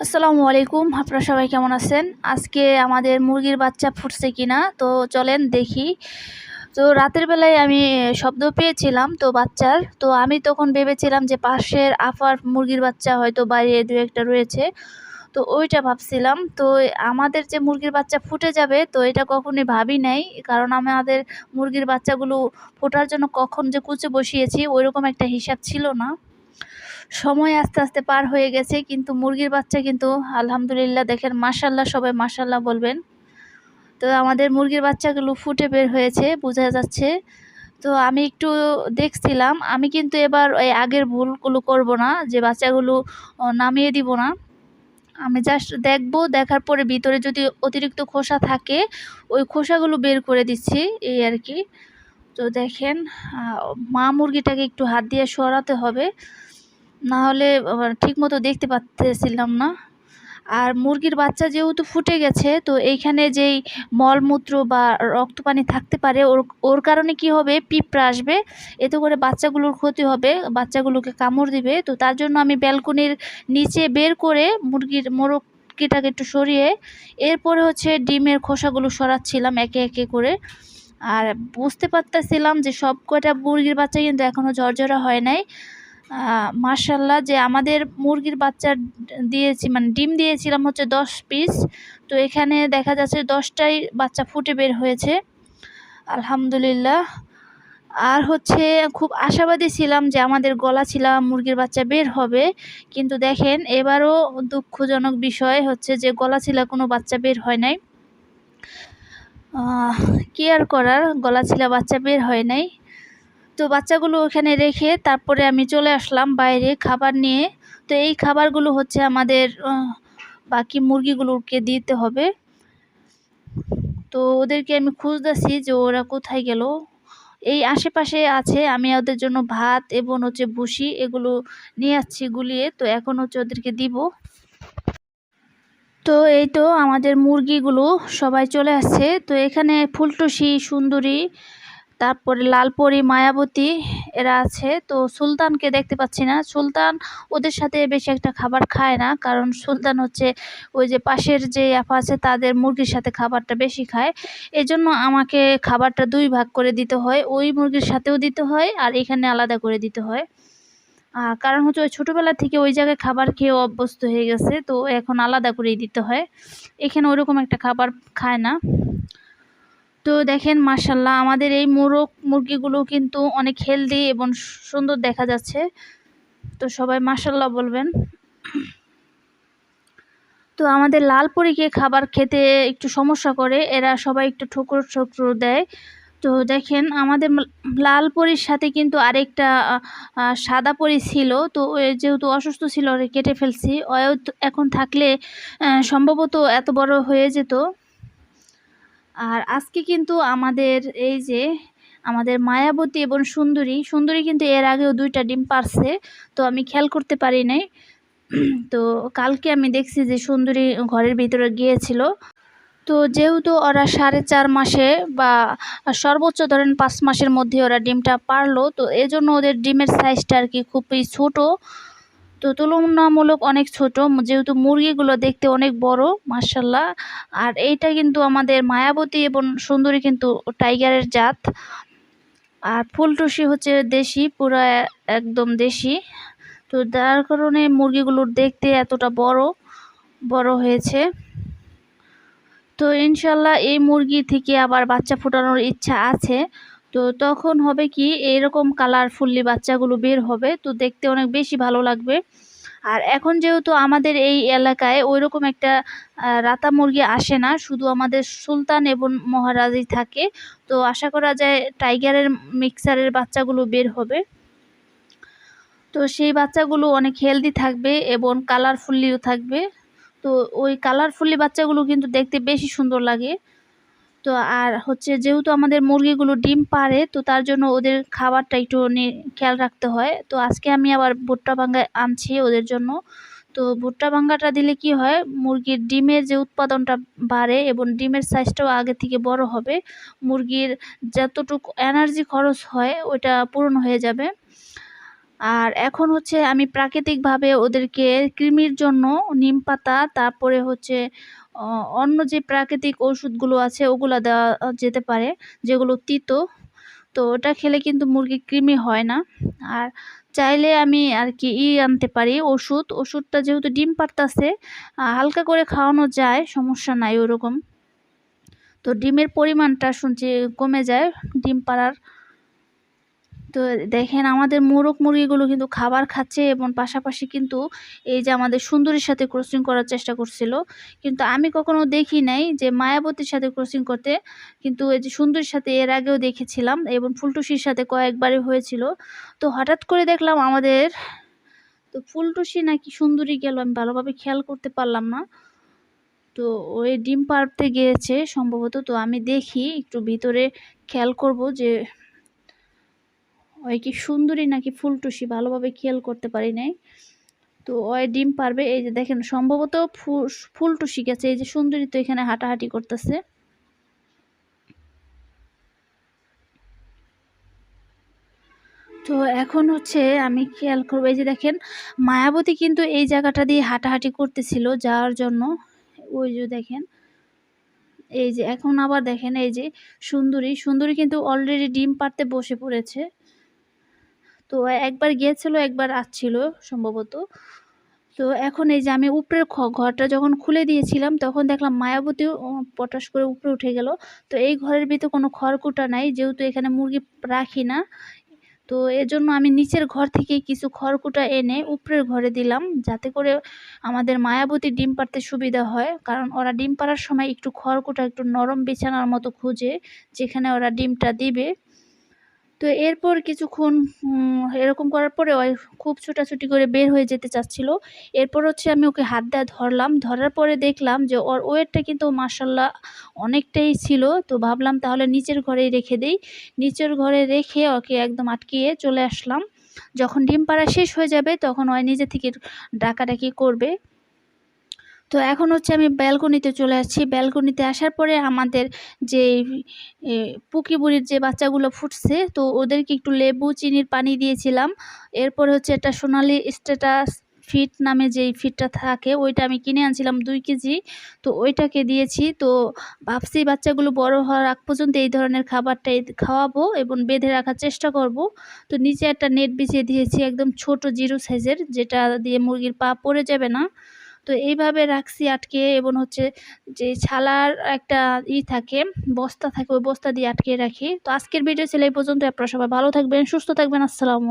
আসসালামু আলাইকুম। আপনারা সবাই কেমন আছেন? আজকে আমাদের মুরগির বাচ্চা ফুটছে কিনা? তো চলেন দেখি। তো রাতের বেলায় আমি শব্দ পেয়েছিলাম তো বাচ্চার। তো আমি তখন ভেবেছিলাম যে পাশের আফার মুরগির বাচ্চা হয়তো বাইরে দু একটা রয়েছে। তো ওইটা ভাবছিলাম। তো আমাদের যে মুরগির বাচ্চা ফুটে যাবে, তো এটা কখনোই ভাবি নাই। কারণ আমাদের মুরগির বাচ্চাগুলো ফোটার জন্য কখন যে কুচে বসিয়েছি, ওইরকম একটা হিসাব ছিল না। সময় আস্তে আস্তে পার হয়ে গেছে, কিন্তু মুরগির বাচ্চা কিন্তু আলহামদুলিল্লাহ দেখেন মাসাল্লাহ সবাই মাসাল্লাহ বলবেন। তো আমাদের মুরগির বাচ্চাগুলো ফুটে বের হয়েছে, বোঝা যাচ্ছে। তো আমি একটু দেখছিলাম, আমি কিন্তু এবার ওই আগের ভুলগুলো করব না, যে বাচ্চাগুলো নামিয়ে দিব না। আমি জাস্ট দেখব, দেখার পরে ভিতরে যদি অতিরিক্ত খোসা থাকে, ওই খোসাগুলো বের করে দিচ্ছি, এই আর কি। তো দেখেন মা মুরগিটাকে একটু হাত দিয়ে সরাতে হবে। না হলে ঠিক মতো দেখতে পাচ্ছিলাম না। আর মুরগির বাচ্চা যেহেতু ফুটে গেছে, তো এইখানে যেই মলমূত্র বা রক্ত পানি থাকতে পারে, ওর ওর কারণে কি হবে? পিঁপড়া আসবে। এতে করে বাচ্চাগুলোর ক্ষতি হবে, বাচ্চাগুলোকে কামড় দিবে। তো তার জন্য আমি ব্যালকনির নিচে বের করে মুরগির মোরগটাকে একটু সরিয়ে, এরপরে হচ্ছে ডিমের খোসাগুলো সরাচ্ছিলাম একে একে করে। আর বুঝতে পারতেছিলাম যে সব কয়টা মুরগির বাচ্চা কিন্তু এখনও ঝরঝরা হয় নাই। মার্শাল্লাহ যে আমাদের মুরগির বাচ্চা দিয়েছি মানে ডিম দিয়েছিলাম হচ্ছে দশ পিস তো এখানে দেখা যাচ্ছে দশটাই বাচ্চা ফুটে বের হয়েছে। আলহামদুলিল্লাহ। আর হচ্ছে খুব আশাবাদী ছিলাম যে আমাদের গলা ছিলাম মুরগির বাচ্চা বের হবে। কিন্তু দেখেন, এবারও দুঃখজনক বিষয় হচ্ছে যে গলা ছিলা কোনো বাচ্চা বের হয় নাই। কি আর করার? গলা ছিলা বাচ্চা বের হয় নাই। তো বাচ্চাগুলো ওখানে রেখে তারপরে আমি চলে আসলাম বাইরে খাবার নিয়ে। তো এই খাবারগুলো হচ্ছে আমাদের বাকি মুরগিগুলোকে দিতে হবে। তো ওদেরকে আমি খুঁজতেছি যে ওরা কোথায় গেল। এই আশেপাশে আছে, আমি ওদের জন্য ভাত এবং হচ্ছে ভুসি এগুলো নিয়ে আসছি গুলিয়ে। তো এখন হচ্ছে ওদেরকে দিব। তো এই তো আমাদের মুরগিগুলো সবাই চলে আসছে। তো এখানে ফুলটুসি, সুন্দরী তারপরে লালপরি, মায়াবতী এরা আছে। তো সুলতানকে দেখতে পাচ্ছি না। সুলতান ওদের সাথে বেশি একটা খাবার খায় না, কারণ সুলতান হচ্ছে ওই যে পাশের যে আপা আছে, তাদের মুরগির সাথে খাবারটা বেশি খায়। এজন্য আমাকে খাবারটা দুই ভাগ করে দিতে হয়। ওই মুরগির সাথেও দিতে হয় আর এখানে আলাদা করে দিতে হয়। কারণ হচ্ছে ওই ছোটোবেলা থেকে ওই জায়গায় খাবার খেয়ে অভ্যস্ত হয়ে গেছে, তো এখন আলাদা করেই দিতে হয়। এখানে ওরকম একটা খাবার খায় না। তো দেখেন মার্শাল্লাহ আমাদের এই মোরগ মুরগিগুলো কিন্তু অনেক হেলদি এবং সুন্দর দেখা যাচ্ছে। তো সবাই মার্শাল্লাহ বলবেন। তো আমাদের লাল পরীকে খাবার খেতে একটু সমস্যা করে, এরা সবাই একটু ঠুকরো ঠুকরো দেয়। তো দেখেন আমাদের লাল পরির সাথে কিন্তু আরেকটা সাদা পরি ছিল। তো যেহেতু অসুস্থ ছিল কেটে ফেলছি। এখন থাকলে সম্ভবত এত বড় হয়ে যেত। আর আজকে কিন্তু আমাদের এই যে আমাদের মায়াবতী এবং সুন্দরী সুন্দরী কিন্তু এর আগেও দুইটা ডিম পারছে, তো আমি খেয়াল করতে পারি নাই। তো কালকে আমি দেখছি যে সুন্দরী ঘরের ভিতরে গিয়েছিল। তো যেহেতু ওরা সাড়ে চার মাসে বা সর্বোচ্চ ধরেন পাঁচ মাসের মধ্যে ওরা ডিমটা পারল, তো এজন্য ওদের ডিমের সাইজটা আর কি খুবই ছোটো। তো তুলনামূলক অনেক ছোট, যেহেতু মুরগিগুলো দেখতে অনেক বড় মার্শাল্লাহ আর এইটা কিন্তু আমাদের মায়াবতী এবং সুন্দরী কিন্তু টাইগারের জাত। আর ফুলটুসি হচ্ছে দেশি, পুরো একদম দেশি। তো যার কারণে মুরগিগুলোর দেখতে এতটা বড় বড় হয়েছে। তো ইনশাল্লাহ এই মুরগি থেকে আবার বাচ্চা ফোটানোর ইচ্ছা আছে। তো তখন হবে কি এইরকম কালারফুল্লি বাচ্চাগুলো বের হবে, তো দেখতে অনেক বেশি ভালো লাগবে। আর এখন যেহেতু আমাদের এই এলাকায় ওই রকম একটা রাতা মুরগি আসে না, শুধু আমাদের সুলতান এবং মহারাজই থাকে, তো আশা করা যায় টাইগারের মিক্সারের বাচ্চাগুলো বের হবে। তো সেই বাচ্চাগুলো অনেক হেলদি থাকবে এবং কালারফুল্লিও থাকবে। তো ওই কালারফুল্লি বাচ্চাগুলো কিন্তু দেখতে বেশি সুন্দর লাগে। তো আর হচ্ছে যেহেতু আমাদের মুরগিগুলো ডিম পারে তো তার জন্য ওদের খাবারটা একটু খেয়াল রাখতে হয়। তো আজকে আমি আবার ভুট্টা ভাঙ্গা আনছি ওদের জন্য। তো ভুট্টা ভাঙ্গাটা দিলে কি হয়, মুরগির ডিমের যে উৎপাদনটা বাড়ে এবং ডিমের সাইজটাও আগে থেকে বড় হবে, মুরগির যতটুকু এনার্জি খরচ হয় ওইটা পূরণ হয়ে যাবে। আর এখন হচ্ছে আমি প্রাকৃতিকভাবে ওদেরকে কৃমির জন্য নিম পাতা, তারপরে হচ্ছে অন্য যে প্রাকৃতিক ওষুধগুলো আছে, ওগুলো দেওয়া যেতে পারে, যেগুলো তিতো। তো ওটা খেলে কিন্তু মুরগির কৃমি হয় না। আর চাইলে আমি আর কি ই আনতে পারি, ওষুধ। ওষুধটা যেহেতু ডিম পারতাছে হালকা করে খাওয়ানো যায়, সমস্যা নাই ওরকম। তো ডিমের পরিমাণটা শুনছি কমে যায়, ডিম পাড়ার তো দেখেন আমাদের মোরগ মুরগিগুলো কিন্তু খাবার খাচ্ছে এবং পাশাপাশি কিন্তু এই যে আমাদের সুন্দরীর সাথে ক্রসিং করার চেষ্টা করছিল। কিন্তু আমি কখনো দেখি নাই যে মায়াবতীর সাথে ক্রসিং করতে, কিন্তু এই যে সুন্দরীর সাথে এর আগেও দেখেছিলাম এবং ফুলটুসির সাথে কয়েকবারই হয়েছিল। তো হঠাৎ করে দেখলাম আমাদের, তো ফুলটুসি নাকি সুন্দরী গেল, আমি ভালোভাবে খেয়াল করতে পারলাম না। তো ওই ডিম পাড়তে গিয়েছে সম্ভবত, তো আমি দেখি একটু ভিতরে খেয়াল করব যে ওই কি সুন্দরী নাকি ফুলটুসি ভালোভাবে খেয়াল করতে পারি নাই। তো ওই ডিম পারবে, এই যে দেখেন, সম্ভবত ফুলটুসি গেছে, এই যে সুন্দরী তো এখানে হাঁটাহাঁটি করতেছে। তো এখন হচ্ছে আমি খেয়াল করব, এই যে দেখেন, মায়াবতী কিন্তু এই জায়গাটা দিয়ে হাঁটাহাঁটি করতেছিল যাওয়ার জন্য। ওই যে দেখেন, এই যে এখন আবার দেখেন, এই যে সুন্দরী সুন্দরী কিন্তু অলরেডি ডিম পারতে বসে পড়েছে। তো একবার গিয়েছিল, একবার আসছিল সম্ভবত। তো এখন এই যে আমি উপরের ঘরটা যখন খুলে দিয়েছিলাম, তখন দেখলাম মায়াবতীও পটাশ করে উপরে উঠে গেল। তো এই ঘরের ভিতরে কোনো খড়কুটা নাই, যেহেতু এখানে মুরগি রাখি না। তো এজন্য আমি নিচের ঘর থেকে কিছু খড়কুটা এনে উপরের ঘরে দিলাম, যাতে করে আমাদের মায়াবতী ডিম পাড়তে সুবিধা হয়। কারণ ওরা ডিম পাড়ার সময় একটু খড়কুটা একটু নরম বিছানার মতো খুঁজে, যেখানে ওরা ডিমটা দিবে। তো এরপর কিছুক্ষণ এরকম করার পরে ওই খুব ছোটাছুটি করে বের হয়ে যেতে চাচ্ছিল। এরপর হচ্ছে আমি ওকে হাত দেওয়া ধরলাম। ধরার পরে দেখলাম যে ওর ওয়েটটা কিন্তু মাসাল্লাহ অনেকটাই ছিল। তো ভাবলাম তাহলে নিচের ঘরেই রেখে দেই। নিচের ঘরে রেখে ওকে একদম আটকিয়ে চলে আসলাম। যখন ডিম পাড়া শেষ হয়ে যাবে তখন ওই নিজে থেকে ডাকাডাকি করবে। তো এখন হচ্ছে আমি ব্যালকনিতে চলে আসছি। ব্যালকনিতে আসার পরে আমাদের যে পুকি বুড়ির যে বাচ্চাগুলো ফুটছে, তো ওদেরকে একটু লেবু, চিনির পানি দিয়েছিলাম। এরপর হচ্ছে একটা সোনালি স্ট্যাটাস ফিট নামে যেই ফিটটা থাকে, ওইটা আমি কিনে আনছিলাম দুই কেজি। তো ওইটাকে দিয়েছি। তো ভাবছি বাচ্চাগুলো বড় হওয়ার আগ পর্যন্ত এই ধরনের খাবারটাই খাওয়াবো এবং বেঁধে রাখার চেষ্টা করব। তো নিচে একটা নেট বিছিয়ে দিয়েছি, একদম ছোট জিরো সাইজের, যেটা দিয়ে মুরগির পা পড়ে যাবে না। তো এইভাবে রাখছি আটকে এবং হচ্ছে যে ছালার একটা ই থাকে, বস্তা থাকে, ওই বস্তা দিয়ে আটকে রাখি। তো আজকের ভিডিও ছিল এই পর্যন্ত আপনারা সবাই ভালো থাকবেন, সুস্থ থাকবেন, আসসালামু